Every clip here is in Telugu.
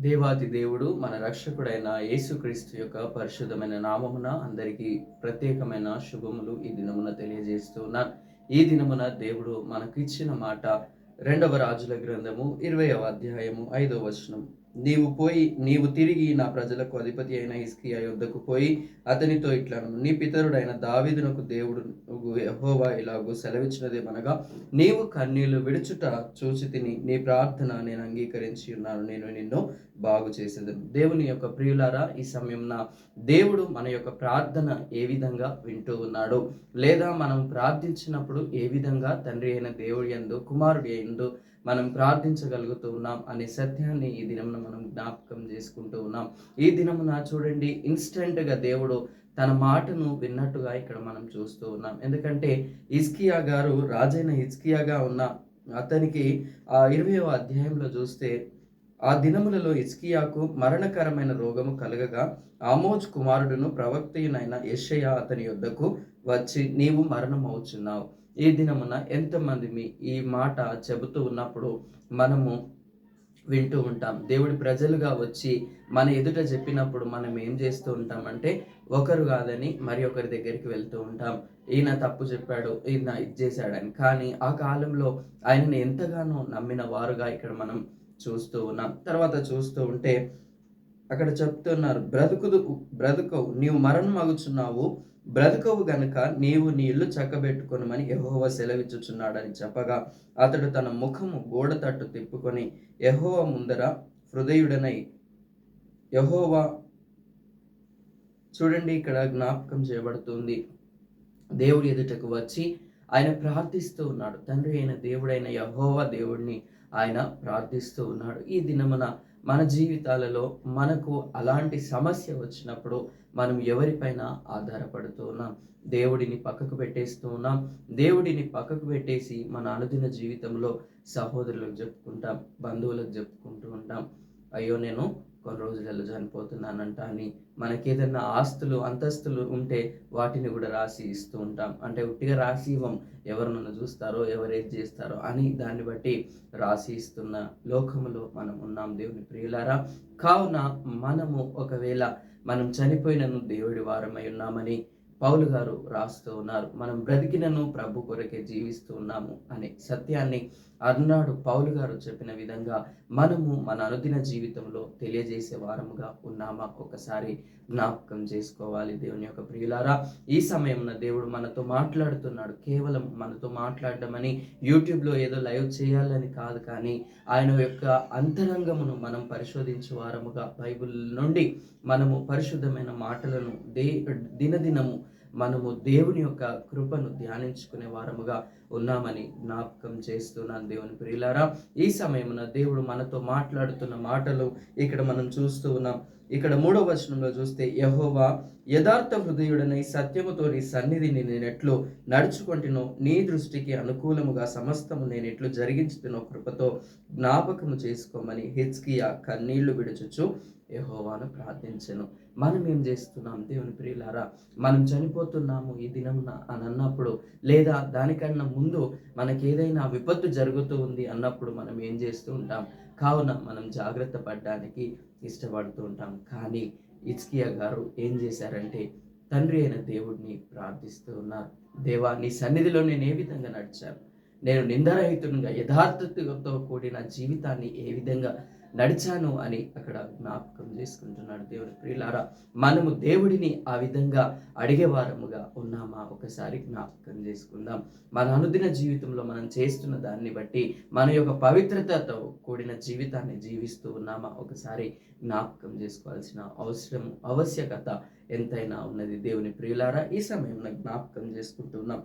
దేవాతి దేవుడు మన రక్షకుడైన యేసుక్రీస్తు యొక్క పరిశుద్ధమైన నామమున అందరికీ ప్రత్యేకమైన శుభములు ఈ దినమున తెలియజేస్తున్నాను ఈ దినమున దేవుడు మనకు ఇచ్చిన మాట రెండవ రాజుల గ్రంథము ఇరవయవ అధ్యాయము ఐదవ వచనం. నీవు పోయి నీవు తిరిగి నా ప్రజలకు అధిపతి అయిన ఇస్కియా యుద్ధకు పోయి అతనితో ఇట్లను నీ పితరుడైన దావీదునకు దేవుడు ఎహోవా ఇలాగూ సెలవిచ్చినదేమనగా నీవు కన్నీళ్ళు విడుచుట చూచి తిని నీ ప్రార్థన నేను అంగీకరించి ఉన్నాను. నేను నిన్ను బాగు చేసేదను. దేవుని యొక్క ప్రియులారా ఈ సమయంన దేవుడు మన యొక్క ప్రార్థన ఏ విధంగా వింటూ ఉన్నాడు? లేదా మనం ప్రార్థించినప్పుడు ఏ విధంగా తండ్రి అయిన దేవుడి ఎందు కుమారుడి ఎందు మనం ప్రార్థించగలుగుతూ ఉన్నాం అనే సత్యాన్ని ఈ దినమున మనం జ్ఞాపకం చేసుకుంటూ ఉన్నాం. ఈ దినమున చూడండి ఇన్స్టెంట్గా దేవుడు తన మాటను విన్నట్టుగా ఇక్కడ మనం చూస్తూ ఉన్నాం. ఎందుకంటే ఇస్కియా గారు రాజైన ఇస్కియాగా ఉన్న అతనికి ఆ ఇరవయో అధ్యాయంలో చూస్తే ఆ దినములలో ఇస్కియాకు మరణకరమైన రోగము కలగగా ఆమోజ్ కుమారుడును ప్రవక్తయునైన యెషయ అతని యొద్దకు వచ్చి నీవు మరణమవుచున్నావు. ఈ దినమున ఎంతమంది మీ ఈ మాట చెబుతూ ఉన్నప్పుడు మనము వింటూ ఉంటాం. దేవుడి ప్రజలుగా వచ్చి మన ఎదుట చెప్పినప్పుడు మనం ఏం చేస్తూ ఉంటాం అంటే ఒకరు కాదని మరి ఒకరి దగ్గరికి వెళ్తూ ఉంటాం. ఈయన తప్పు చెప్పాడు ఈయన ఇది చేశాడని. కానీ ఆ కాలంలో ఆయనను ఎంతగానో నమ్మిన వారుగా ఇక్కడ మనం చూస్తూ ఉన్నాం. తర్వాత చూస్తూ ఉంటే అక్కడ చెప్తున్నారు బ్రతుకుదు బ్రతుకవు నీవు మరణం మగుచున్నావు బ్రతుకవు గనుక నీవు నీ ఇల్లు చక్కబెట్టుకొనమని యహోవ సెలవిచ్చుచున్నాడని చెప్పగా అతడు తన ముఖము గోడ తట్టు తిప్పుకొని యహోవ ముందర హృదయుడనై యహోవా చూడండి ఇక్కడ జ్ఞాపకం చేయబడుతుంది. దేవుడి ఎదుటకు వచ్చి ఆయన ప్రార్థిస్తూ ఉన్నాడు. తండ్రి అయిన దేవుడైన యహోవా దేవుడిని ఆయన ప్రార్థిస్తూ ఉన్నాడు. ఈ దినమున మన జీవితాలలో మనకు అలాంటి సమస్య వచ్చినప్పుడు మనం ఎవరిపైన ఆధారపడుతూ ఉన్నాం? దేవుడిని పక్కకు పెట్టేస్తూ ఉన్నాం. దేవుడిని పక్కకు పెట్టేసి మన అనుదిన జీవితంలో సహోదరులకు చెప్పుకుంటాం బంధువులకు చెప్పుకుంటూ ఉంటాం. అయ్యో నేను కొన్ని రోజులలో చనిపోతున్నానంట అని మనకి ఆస్తులు అంతస్తులు ఉంటే వాటిని కూడా రాసి ఇస్తూ ఉంటాం. అంటే ఉట్టిగా రాసి ఇవ్వం. ఎవరు నన్ను చూస్తారో ఎవరు ఏది చేస్తారో అని దాన్ని బట్టి రాసి ఇస్తున్న లోకములో మనం ఉన్నాం దేవుని ప్రియులారా. కావున మనము ఒకవేళ మనం చనిపోయినను దేవుడి వారమై ఉన్నామని పౌలు గారు రాస్తూ ఉన్నారు. మనం బ్రతికినను ప్రభు కొరకే జీవిస్తూ ఉన్నాము అనే సత్యాన్ని అన్నాడు పౌలు గారు చెప్పిన విధంగా మనము మన అనుదిన జీవితంలో తెలియజేసే వారముగా ఉన్నామా? ఒక్కసారి జ్ఞాపకం చేసుకోవాలి దేవుని యొక్క ప్రియులారా. ఈ సమయంలో దేవుడు మనతో మాట్లాడుతున్నాడు. కేవలం మనతో మాట్లాడమని యూట్యూబ్లో ఏదో లైవ్ చేయాలని కాదు కానీ ఆయన యొక్క అంతరంగమును మనం పరిశోధించే వారముగా బైబిల్ నుండి మనము పరిశుద్ధమైన మాటలను దే దినదినము మనము దేవుని యొక్క కృపను ధ్యానించుకునే వారముగా ఉన్నామని జ్ఞాపకం చేస్తున్నాను దేవుని ప్రియులారా. ఈ సమయమున దేవుడు మనతో మాట్లాడుతున్న మాటలు ఇక్కడ మనం చూస్తూ ఉన్నాం. ఇక్కడ మూడవ వచనంలో చూస్తే యహోవా యథార్థ హృదయుడనై సత్యముతో నీ సన్నిధిని నేను ఎట్లు నడుచుకుంటునో నీ దృష్టికి అనుకూలముగా సమస్తము నేనెట్లు జరిగించుతున్నో కృపతో జ్ఞాపకము చేసుకోమని హెచ్కియా కన్నీళ్ళు విడుచుచు యహోవాను ప్రార్థించను. మనం ఏం చేస్తున్నాం? దేవుని ప్రియులారా మనం చనిపోతున్నాము ఈ దినమున అని అన్నప్పుడు లేదా దానికన్నా ముందు మనకేదైనా విపత్తు జరుగుతూ ఉంది అన్నప్పుడు మనం ఏం చేస్తూ ఉంటాం? కావున మనం జాగ్రత్త పడడానికి ఇష్టపడుతూ ఉంటాం. కానీ ఇచ్కియా గారు ఏం చేశారంటే తండ్రి అయిన దేవుడిని ప్రార్థిస్తూ ఉన్నారు. దేవా నీ సన్నిధిలో నేను ఏ విధంగా నడిచాను? నేను నిందరహితునిగా యథార్థతతో కూడిన జీవితాన్ని ఏ విధంగా నడిచాను అని అక్కడ జ్ఞాపకం చేసుకుంటున్నాడు దేవుని ప్రియులారా మనము దేవుడిని ఆ విధంగా అడిగేవారముగా ఉన్నామా? ఒకసారి జ్ఞాపకం చేసుకుందాం. మన అనుదిన జీవితంలో మనం చేస్తున్న దాన్ని బట్టి మన యొక్క పవిత్రతతో కూడిన జీవితాన్ని జీవిస్తూ ఉన్నామా? ఒకసారి జ్ఞాపకం చేసుకోవాల్సిన అవసరం ఆవశ్యకత ఎంతైనా ఉన్నది దేవుని ప్రియులారా. ఈ సమయంలో జ్ఞాపకం చేసుకుంటున్నాం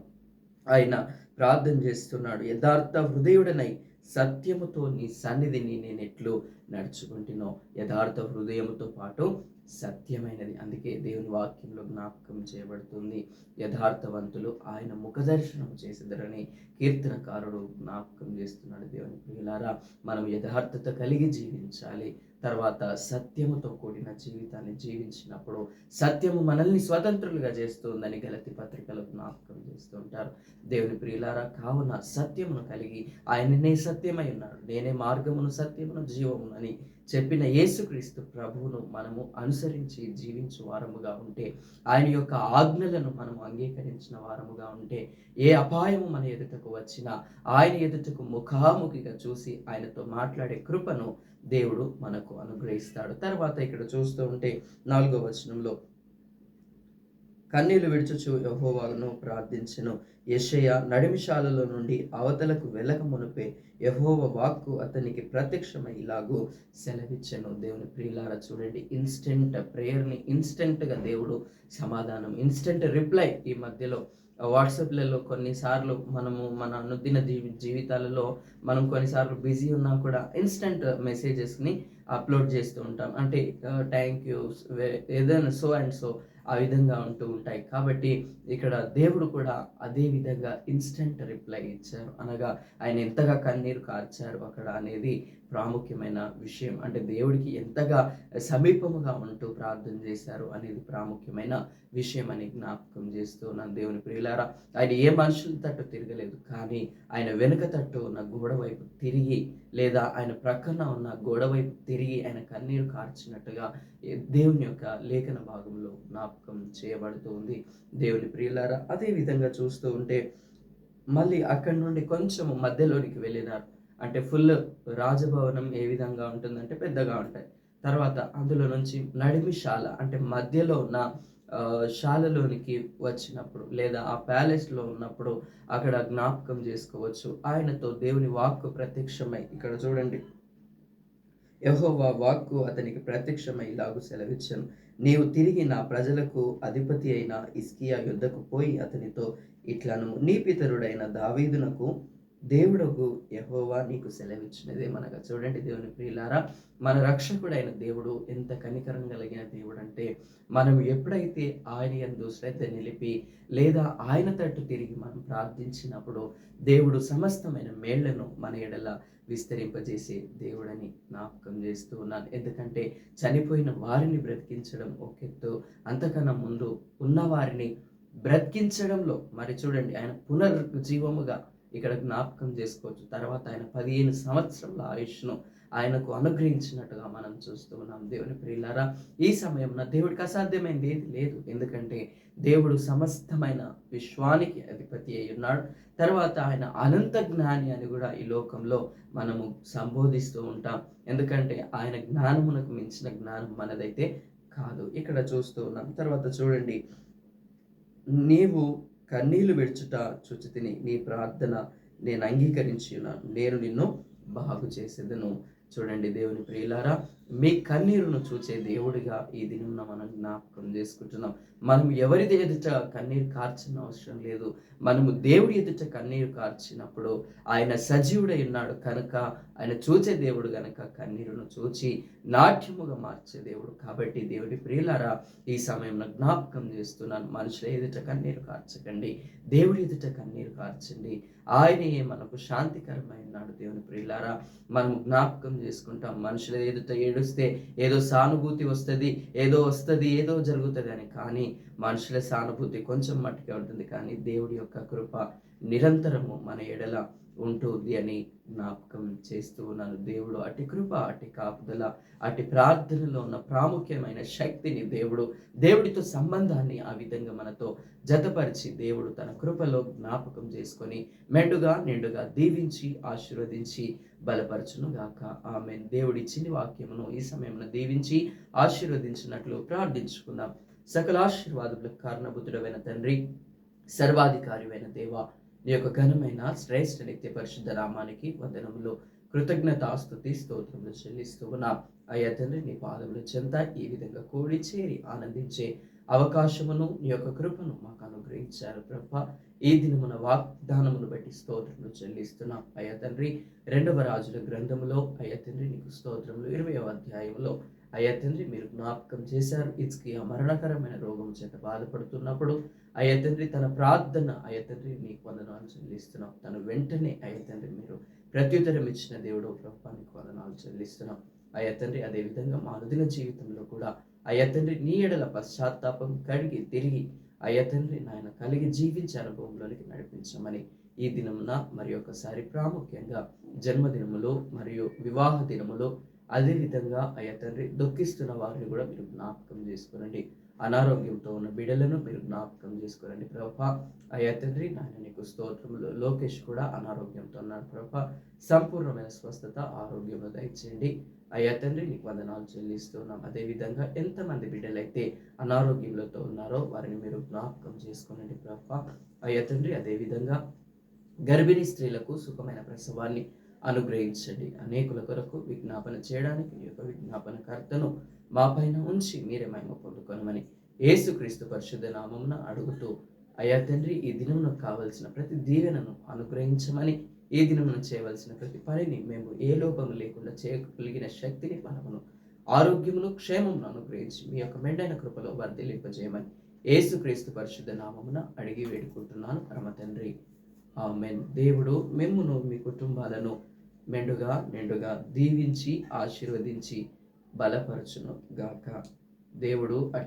ఆయన ప్రార్థన చేస్తున్నాడు యథార్థ హృదయుడనై సత్యముతో నీ సన్నిధిని నేను ఎట్లు నడుచుకుంటున్నావు యథార్థ హృదయముతో పాటు సత్యమైనది. అందుకే దేవుని వాక్యంలో జ్ఞాపకం చేయబడుతుంది. యథార్థవంతులు ఆయన ముఖదర్శనం చేసేదరని కీర్తనకారుడు జ్ఞాపకం చేస్తున్నాడు దేవుని ప్రియులారా. మనం యథార్థత కలిగి జీవించాలి. తర్వాత సత్యముతో కూడిన జీవితాన్ని జీవించినప్పుడు సత్యము మనల్ని స్వతంత్రులుగా చేస్తుందని గలతి పత్రికలు జ్ఞాపకం చేస్తూ ఉంటారు. దేవుని ప్రియులారా కావున సత్యమును కలిగి ఆయననే సత్యమై ఉన్నాడు. నేనే మార్గమును సత్యమును జీవమునని చెప్పిన యేసుక్రీస్తు ప్రభువును మనము అనుసరించి జీవించు వారముగా ఉంటే ఆయన యొక్క ఆజ్ఞలను మనం అంగీకరించిన వారముగా ఉంటే ఏ అపాయము మన ఎదుటకు వచ్చినా ఆయన ఎదుటకు ముఖాముఖిగా చూసి ఆయనతో మాట్లాడే కృపను దేవుడు మనకు అనుగ్రహిస్తాడు. తర్వాత ఇక్కడ చూస్తూ ఉంటే నాలుగో వచనంలో కన్నీళ్ళు విడుచుచు యహోవాను ప్రార్థించెను. యెషయ నడిమిశాలలో నుండి అవతలకు వెళ్ళక మునుపే యహోవ వాక్కు అతనికి ప్రత్యక్షమై ఇలాగూ సెలవిచ్చెను. దేవుని ప్రియులారా చూడండి. ఇన్స్టెంట్ ప్రేయర్ని ఇన్స్టెంట్గా దేవుడు సమాధానం ఇన్స్టెంట్ రిప్లై ఈ మధ్యలో. వాట్సాప్లలో కొన్నిసార్లు మనము మన అనుదిన జీవి జీవితాలలో మనం కొన్నిసార్లు బిజీ ఉన్నా కూడా ఇన్స్టెంట్ మెసేజెస్ని అప్లోడ్ చేస్తూ ఉంటాం. అంటే థ్యాంక్ యూ ఏదైనా సో అండ్ సో ఆ విధంగా ఉంటూ ఉంటాయి. కాబట్టి ఇక్కడ దేవుడు కూడా అదే విధంగా ఇన్స్టెంట్ రిప్లై ఇచ్చారు. అనగా ఆయన ఎంతగా కన్నీరు కార్చారు అక్కడ అనేది ప్రాముఖ్యమైన విషయం. అంటే దేవుడికి ఎంతగా సమీపముగా ఉంటూ ప్రార్థన చేశారు అనేది ప్రాముఖ్యమైన విషయం అని జ్ఞాపకం చేస్తూ నా దేవుని ప్రియులారా ఆయన ఏ మనుషుల తట్టు తిరగలేదు కానీ ఆయన వెనుక తట్టు ఉన్న గోడ వైపు తిరిగి లేదా ఆయన ప్రక్కన ఉన్న గోడ వైపు తిరిగి ఆయన కన్నీరు కార్చినట్టుగా దేవుని యొక్క లేఖన భాగంలో జ్ఞాపకం చేయబడుతూ ఉంది. దేవుని ప్రియులారా అదే విధంగా చూస్తూ ఉంటే మళ్ళీ అక్కడి నుండి కొంచెం మధ్యలోనికి వెళ్ళినారు. అంటే ఫుల్ రాజభవనం ఏ విధంగా ఉంటుందంటే పెద్దగా ఉంటాయి. తర్వాత అందులో నుంచి నడిమిశాల అంటే మధ్యలో ఉన్న శాలలోనికి వచ్చినప్పుడు లేదా ఆ ప్యాలెస్లో ఉన్నప్పుడు అక్కడ జ్ఞాపకం చేసుకోవచ్చు. ఆయనతో దేవుని వాక్కు ప్రత్యక్షమై ఇక్కడ చూడండి. యహోవా వాక్కు అతనికి ప్రత్యక్షమై ఇలాగు సెలవిచ్చాను. నీవు తిరిగి నా ప్రజలకు అధిపతి అయిన ఇస్కియా యుద్ధకు పోయి అతనితో ఇట్లను నీ పితరుడైన దావీదునకు దేవుడకు యహోవా నీకు సెలవిచ్చినదే మనగా. చూడండి దేవుని ప్రియులారా మన రక్షకుడైన దేవుడు ఎంత కనికరం కలిగిన దేవుడు అంటే మనం ఎప్పుడైతే ఆయన ఎందు శ్రద్ధ నిలిపి లేదా ఆయన తట్టు తిరిగి మనం ప్రార్థించినప్పుడు దేవుడు సమస్తమైన మేళ్ళను మన ఎడల విస్తరింపజేసే దేవుడని జ్ఞాపకం చేస్తూ ఉన్నాను. ఎందుకంటే చనిపోయిన వారిని బ్రతికించడం ఒకెత్తు అంతకన్నా ముందు ఉన్న వారిని బ్రతికించడంలో మరి చూడండి ఆయన పునర్జీవముగా ఇక్కడ జ్ఞాపకం చేసుకోవచ్చు. తర్వాత ఆయన పదిహేను సంవత్సరాల ఆయుష్ను ఆయనకు అనుగ్రహించినట్టుగా మనం చూస్తూ ఉన్నాం. దేవుని ప్రియులారా ఈ సమయంలో దేవుడికి అసాధ్యమైంది ఏది లేదు. ఎందుకంటే దేవుడు సమస్తమైన విశ్వానికి అధిపతి అయి ఉన్నాడు. తర్వాత ఆయన అనంత జ్ఞాని అని కూడా ఈ లోకంలో మనము సంబోధిస్తూ ఉంటాం. ఎందుకంటే ఆయన జ్ఞానమునకు మించిన జ్ఞానం మనదైతే కాదు. ఇక్కడ చూస్తూ ఉన్నాం. తర్వాత చూడండి నీవు కన్నీళ్ళు విడుచుట చుచితిని నీ ప్రార్థన నేను అంగీకరించి ఉన్నాను. నేను నిన్ను బాగు చేసేదను చూడండి దేవుని ప్రియులారా మీ కన్నీరును చూచే దేవుడిగా ఈ దినం మనం జ్ఞాపకం చేసుకుంటున్నాం. మనం ఎవరి ఎదుట కన్నీరు కార్చిన అవసరం లేదు. మనము దేవుడి ఎదుట కన్నీరు కార్చినప్పుడు ఆయన సజీవుడై ఉన్నాడు కనుక ఆయన చూచే దేవుడు కనుక కన్నీరును చూచి నాట్యముగా మార్చే దేవుడు. కాబట్టి దేవుడి ప్రియులారా ఈ సమయంలో జ్ఞాపకం చేస్తున్నాను. మనుషుల ఎదుట కన్నీరు కార్చకండి. దేవుడి ఎదుట కన్నీరు కార్చండి. ఆయనే మనకు శాంతికరమై ఉన్నాడు దేవుని ప్రియులారా. మనం జ్ఞాపకం చేసుకుంటాం. మనుషుల ఎదుట ఏడుస్తే ఏదో సానుభూతి వస్తుంది ఏదో వస్తుంది ఏదో జరుగుతుంది అని. కానీ మనుషుల సానుభూతి కొంచెం మట్టుకే ఉంటుంది. కానీ దేవుడి యొక్క కృప నిరంతరము మన ఎడల ఉంటుంది అని జ్ఞాపకం చేస్తూ ఉన్నాను. దేవుడు అటు కృప అటు కాపుదల అటు ప్రార్థనలో ఉన్న ప్రాముఖ్యమైన శక్తిని దేవుడు దేవుడితో సంబంధాన్ని ఆ విధంగా మనతో జతపరిచి దేవుడు తన కృపలో జ్ఞాపకం చేసుకొని మెండుగా నిండుగా దీవించి ఆశీర్వదించి బలపరచును గాక. ఆమె దేవుడి చిన్ని వాక్యమును ఈ సమయంలో దీవించి ఆశీర్వదించినట్లు ప్రార్థించుకుందాం. సకల ఆశీర్వాదములకు కారణబుద్ధుడమైన తండ్రి సర్వాధికారివైన దేవ నీ యొక్క ఘనమైన శ్రేష్ఠ నిత్య పరిశుద్ధ రామానికి వందనములు. కృతజ్ఞతాస్తుతి స్తోత్రములు చెల్లిస్తూ ఉన్నాం. అయ్యా తండ్రి నీ పాదముల చెంత ఈ విధంగా కూడి చేరి ఆనందించే అవకాశమును నీ యొక్క కృపను మాకు అనుగ్రహించారు ప్రభ. ఈ దినమున వాగ్దానమును బట్టి స్తోత్రములు చెల్లిస్తున్నాం. అయ్యా తండ్రి రెండవ రాజుల గ్రంథములో అయ్యా తండ్రి నీకు స్తోత్రములు. ఇరవై అధ్యాయంలో అయ్యా తండ్రి మీరు జ్ఞాపకం చేశారు. ఇచ్కి ఆ మరణకరమైన రోగం చేత బాధపడుతున్నప్పుడు అయ్యా తండ్రి తన ప్రార్థన అయ్యా తండ్రి నీకు వందనాలు చెల్లిస్తున్నాం. తను వెంటనే అయ్యా తండ్రి మీరు ప్రత్యుత్తరం ఇచ్చిన దేవుడు ప్రభానికి వందనాలు చెల్లిస్తున్నాం. అయ్యా తండ్రి అదేవిధంగా మా అనుదిన జీవితంలో కూడా అయ్యా తండ్రి నీ ఎడల పశ్చాత్తాపం కడిగి తిరిగి అయ్యా తండ్రి నాయన కలిగి జీవించే అనుభవంలోనికి నడిపించమని ఈ దినమున మరి ఒకసారి ప్రాముఖ్యంగా జన్మదినములో మరియు వివాహ దినములో అదేవిధంగా అయ్యా తండ్రి దుఃఖిస్తున్న వారిని కూడా మీరు జ్ఞాపకం చేసుకోనండి. అనారోగ్యంతో ఉన్న బిడ్డలను మీరు జ్ఞాపకం చేసుకోనండి. ప్రభా అయ్యా తండ్రి నాయన నీకు స్తోత్రములు. లోకేష్ కూడా అనారోగ్యంతో ఉన్నాడు. ప్రభా సంపూర్ణమైన స్వస్థత ఆరోగ్యము దయచేయండి. అయ్యా తండ్రి నీకు వందనాలు చెల్లిస్తున్నాం. అదేవిధంగా ఎంతమంది బిడ్డలైతే అనారోగ్యంలతో ఉన్నారో వారిని మీరు జ్ఞాపకం చేసుకోనండి ప్రభా. అయ్యా తండ్రి అదేవిధంగా గర్భిణీ స్త్రీలకు సుఖమైన ప్రసవాన్ని అనుగ్రహించండి. అనేకుల కొరకు విజ్ఞాపన చేయడానికి మీ యొక్క విజ్ఞాపన కర్తను మా పైన ఉంచి మీరే మేము పొందుకొనమని ఏసుక్రీస్తు పరిశుద్ధ నామమున అడుగుతూ అయ్యా తండ్రి ఈ దినమున కావలసిన ప్రతి దీవెనను అనుగ్రహించమని ఈ దినమున చేయవలసిన ప్రతి పనిని మేము ఏ లోపం లేకుండా చేయగలిగిన శక్తిని మనమును ఆరోగ్యమును క్షేమమును అనుగ్రహించి మీ యొక్క మెండైన కృపలో వర్ధిలింపజేయమని ఏసుక్రీస్తు పరిశుద్ధ నామమున అడిగి వేడుకుంటున్నాను. పరమ తండ్రి ఆమెన్. దేవుడు మిమ్మును మీ కుటుంబాలను మెండుగా నిండుగా దీవించి ఆశీర్వదించి బలపరచును గాక. దేవుడు అటు